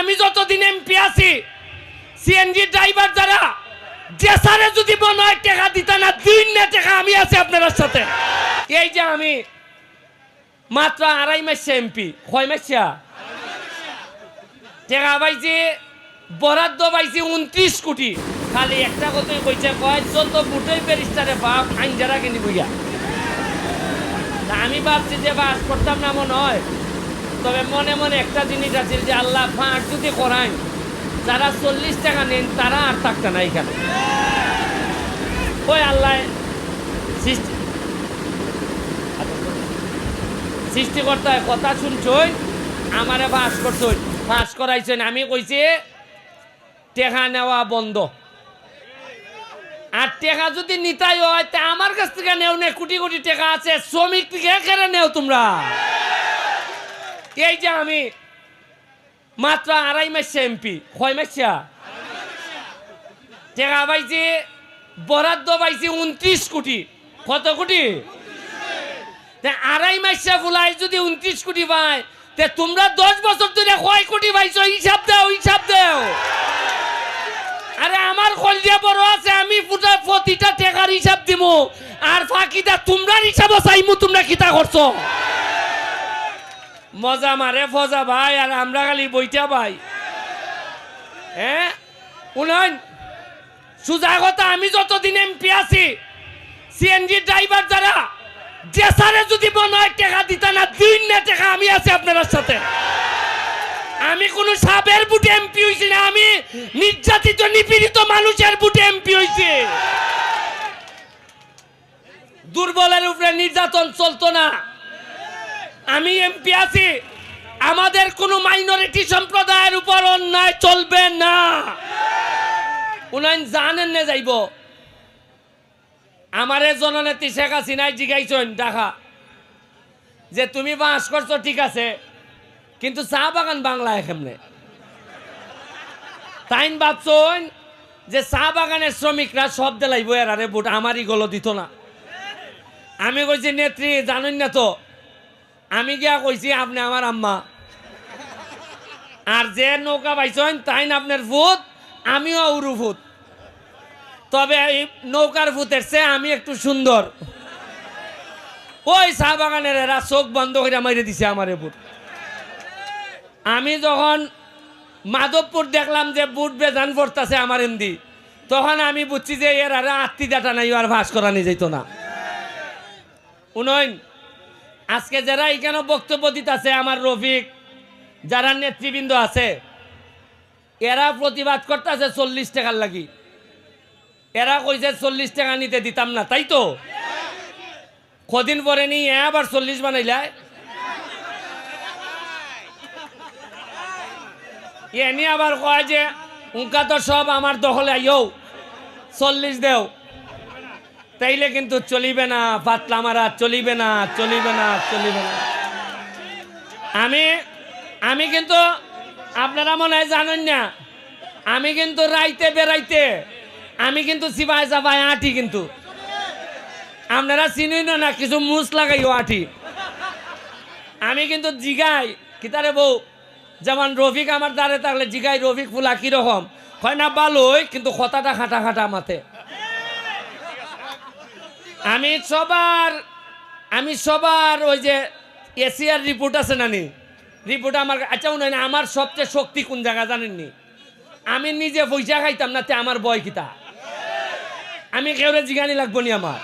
আমি যতদিন এমপি আছি সিএনজি ড্রাইভার যারা জেসারে যদি মনে হয় টাকা দিতা না, দিন না টাকা আমি আছি আপনার সাথে। এই যে আমি মাত্র আড়াই মাসে এমপি কয় মাসা? টাকা পাইছি, বরাদ্দ পাইছি উনত্রিশ কোটি। খালি একটা কথাই কইছে, কয়, যত বুটেই ব্যারিস্টারে বাপ, আইন যারা কিনি বইয়া আমি ভাবছি যে বাস করতাম না মনে হয়। তবে মনে মনে একটা জিনিস আছে যে আল্লাহ ফাঁক যদি করায়, যারা চল্লিশ টাকা নেন, তারা আর থাকতে না এখানে। ওই আল্লাহ সৃষ্টিকর্তায় কথা শুনছই, আমারে ফাঁস করছই ফাঁস করাইছেন। আমি কইছি, টেকা নেওয়া বন্ধ। আর টেকা যদি নিতাই হয়, তা আমার কাছ থেকে নেও নে, কোটি কোটি টাকা আছে, শ্রমিক থেকে কেড়ে নেও তোমরা। এই যে আমি মাত্র আড়াই মাসে এমপি, কয় মাসা? টাকা পাইছি, বরাদ্দ পাইছি উনত্রিশ কোটি। কত কোটি? আড়াই মাসে ফুলাই যদি উনত্রিশ কোটি পায়, তে তোমরা দশ বছর ধরে কয় কোটি পাইছো? হিসাব দাও হিসাব দাও। আরে আমার কলজিয়া বড় আছে, আমি পুরা প্রতিটা টাকার হিসাব দিমু। আর ফাঁকিটা তোমরা হিসাব চাইমু, তোমরা কিতা করছ? মজা মারে, ফজা ভাই, আর আমরা খালি বইটা ভাই। হ্যাঁ উনয়ন সুজা কথা, আমি যতদিন এমপি আছি, সিএনজি ড্রাইভার যারা, যে সারে যদি মনে হয় টাকা দিতা না, দিন না টাকা, আমি আছি আপনার সাথে। আমি কোন সাবের বুটে এমপি হইছি না, আমি নির্যাতিত, নিপীড়িত মানুষের বুটে এমপি হইছি। দুর্বলের উপরে নির্যাতন চলতো না। আমি এমপি আছি। আমাদের কোনো মাইনরিটি সম্প্রদায়ের উপর অন্যায় চলবে না। উনাইন জানেন না যাইব। আমারে জননেত্রী শেখ হাসিনাই জিগাইছেন দেখা যে তুমি বাস করছ, ঠিক আছে, কিন্তু চা বাগান বাংলায় কেমনে? তাইন ভাবছেন যে চা বাগানের শ্রমিকরা সব দেলাইব, এরারে বুট আমারই গলো দিত না। আমি কইছি, নেত্রী, জানেন না তো আমি গিয়া কইছি, আপনি আমার আম্মা। আর যে নৌকা পাইছেন তাই না আপনার ভূত, আমিও উরু ভূত। তবে এই নৌকার ভূতের চেয়ে আমি একটু সুন্দর। ওই চা বাগানের এরা চোখ বন্ধ করে মাইরে দিছে আমার ভূত। আমি যখন মাধবপুর দেখলাম যে বুট বেজান পড়তেছে আমার এমদি তখন আমি বুঝছি যে এর আর আত্মীয়তা নাই আর ভাস করা নিয়ে যেত না। উনয়ন আজকে যারা এখানে বক্তব্য দিতেছে আমার রফিক, যারা নেতৃবৃন্দ আছে, এরা প্রতিবাদ করতেছে চল্লিশ টাকার লাগি। এরা কইছে চল্লিশ টাকা নিতে দিতাম না, তাই তো? কদিন পরে নি এ আবার চল্লিশ বানাইলায় এনি আবার কয় যে উনকা তো সব আমার দখলে আইও, চল্লিশ দেও। তাইলে কিন্তু চলিবে না, পাতলা মারা চলিবে না চলিবে না চলিবে না। আমি আমি কিন্তু, আপনারা মনে হয় জানেন না, আমি কিন্তু রাইতে বেড়াইতে, আমি কিন্তু সিপাই চাপাই আটি কিন্তু। আপনারা চিনি না, কিছু মুস লাগাইও আটি। আমি কিন্তু জিগাই কিতারে বউ? যেমন রফিক আমার দ্বারে থাকলে জিগাই, রফিক ফুলা কীরকম? হয় না ভালোই, কিন্তু কথাটা খাটা খাটা মাথে। আমি সবার আমি সবার ওই যে এশিয়ার রিপোর্ট আছে নানি? রিপোর্ট আমার আচ্ছা উনি আমার সবচেয়ে শক্তি কোন জায়গা জানেননি? আমি নিজে পয়সা খাইতাম না তে আমার বয় কিতা? আমি কেউরে জিগানি লাগবো নি আমার?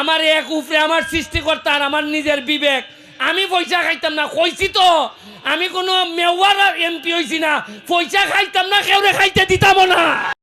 আমার এক উপরে আমার সৃষ্টিকর্তা আর আমার নিজের বিবেক। আমি পয়সা খাইতাম না, কইছি তো, আমি কোনো মেওয়ার এমপি হইছি না। পয়সা খাইতাম না, কেউরে খাইতে দিতাম না।